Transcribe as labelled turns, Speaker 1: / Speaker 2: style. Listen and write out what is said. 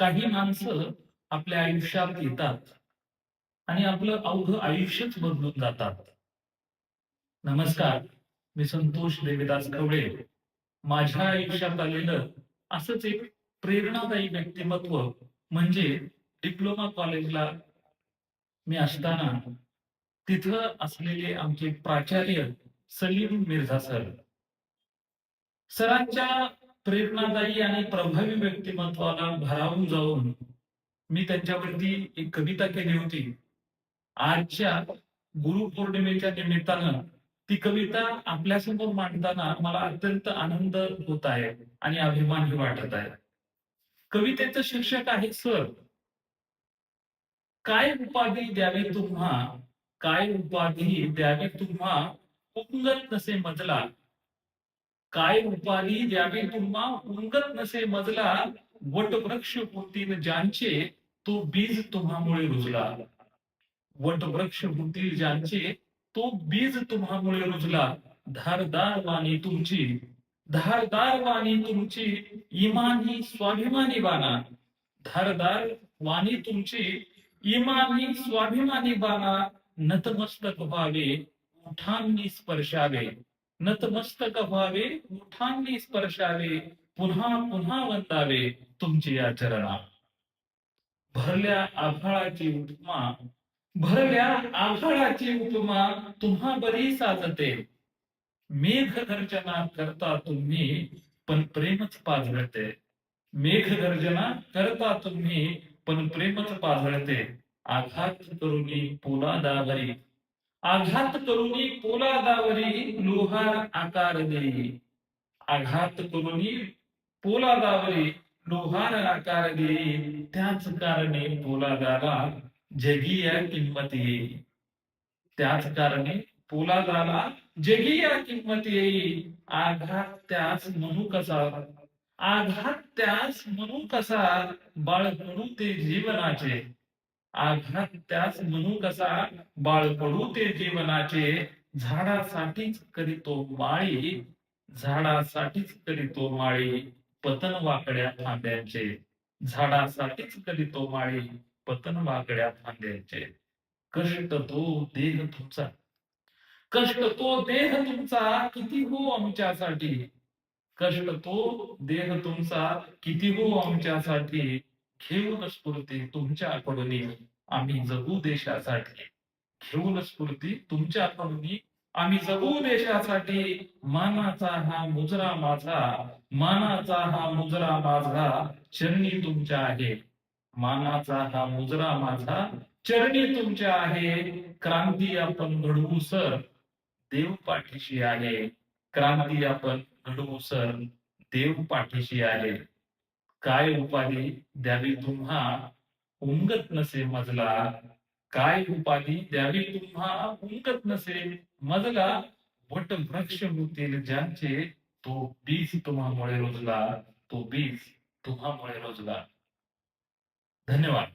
Speaker 1: काही माणसं आपल्या आयुष्यात येतात आणि आपलं अवघं आयुष्यच बदलून जातात. नमस्कार मी संतोष देवीदास कवळे माझ्या आयुष्यात आलेलं असंच एक प्रेरणादायी व्यक्तिमत्व म्हणजे डिप्लोमा कॉलेजला मी असताना तिथं असलेले आमचे प्राचार्य सलीम मिर्झा सर. सरांच्या प्रेरणादायी आणि प्रभावी व्यक्तिमत्वाला भारावून जाऊन मी त्यांच्यावरती एक कविता केली होती. आजच्या गुरुपौर्णिमेच्या निमित्तानं ती कविता आपल्यासमोर मांडताना मला अत्यंत आनंद होत आहे आणि अभिमानही वाटत आहे. कवितेचं शीर्षक आहे सर काय उपाधी द्यावी तुम्हा? काय उपाधी द्यावी तुम्हा? उंगत नसे मजला काय उपाधी द्यावी तुम्हा उंगत नसे मजला वटवृक्ष होतील ज्यांचे तो बीज तुम्हामुळे रुजला. वटवृक्ष होतील ज्यांचे तो बीज तुम्हामुळे रुजला. धारदार वाणी तुमची धारदार वाणी तुमची इमानी स्वाभिमानी बाणा. धारदार वाणी तुमची इमानी स्वाभिमानी बाणा. नतमस्तक व्हावे उठांनी स्पर्शावे. नतमस्तक व्हावे मुठांनी स्पर्शावे पुन्हा पुन्हा वंदावे तुमची या चरणा. भरल्या आभाळाची उपमा भरल्या आभाळाची उपमा तुम्हा बरी साजते. मेघ गर्जना करता तुम्ही पण प्रेमच पाझळते. मेघ गर्जना करता तुम्ही पण प्रेमच पाझळते. आघात करून पोलादावरी आघात करुनी पोलादावरी लोहार आकार देई. आघात करुनी पोलादावरी लोहार आकार देई. त्याच कारणे पोलादाला जगीय किंमत येई. त्याच कारणे पोलादाला जगीय किंमत येई. आघात त्यास म्हणू कसा? आघात त्यास म्हणू कसा? बाळ म्हणू ते जीवनाचे. आघात त्यास म्हणू कसा बाळपणू ते जीवनाचे झाडासाठीच करीतो माळी झाडासाठीच करीतो माळी पतन वाकड्या फांद्यांचे. झाडासाठीच करीतो माळी पतन वाकड्या फांद्यांचे. कष्ट तो देह तुमचा. कष्ट तो देह तुमचा किती हो आमच्यासाठी? कष्ट तो देह तुमचा किती हो आमच्यासाठी? घेऊन स्फूर्ती तुमच्याकडून आम्ही जगू देशासाठी. घेऊन स्फूर्ती तुमच्याकडून आम्ही जगू देशासाठी. मानाचा हा मुजरा माझा. मानाचा हा मुजरा माझा. चरणी तुमच्या आहे. मानाचा हा मुजरा माझा. चरणी तुमच्या आहे. क्रांती आपण घडवू सर. देव पाठीशी आहे. क्रांती आपण घडवू सर. देव पाठीशी आहे. काय उपाधी द्यावी तुम्हा? उमगत नसे मजला. काय उपाधी द्यावी तुम्हा? उमगत नसे मजला. वट वृक्ष होतील ज्यांचे तो बीज तुम्हामुळे रोजला. तो बीज तुम्हामुळे रोजला. धन्यवाद.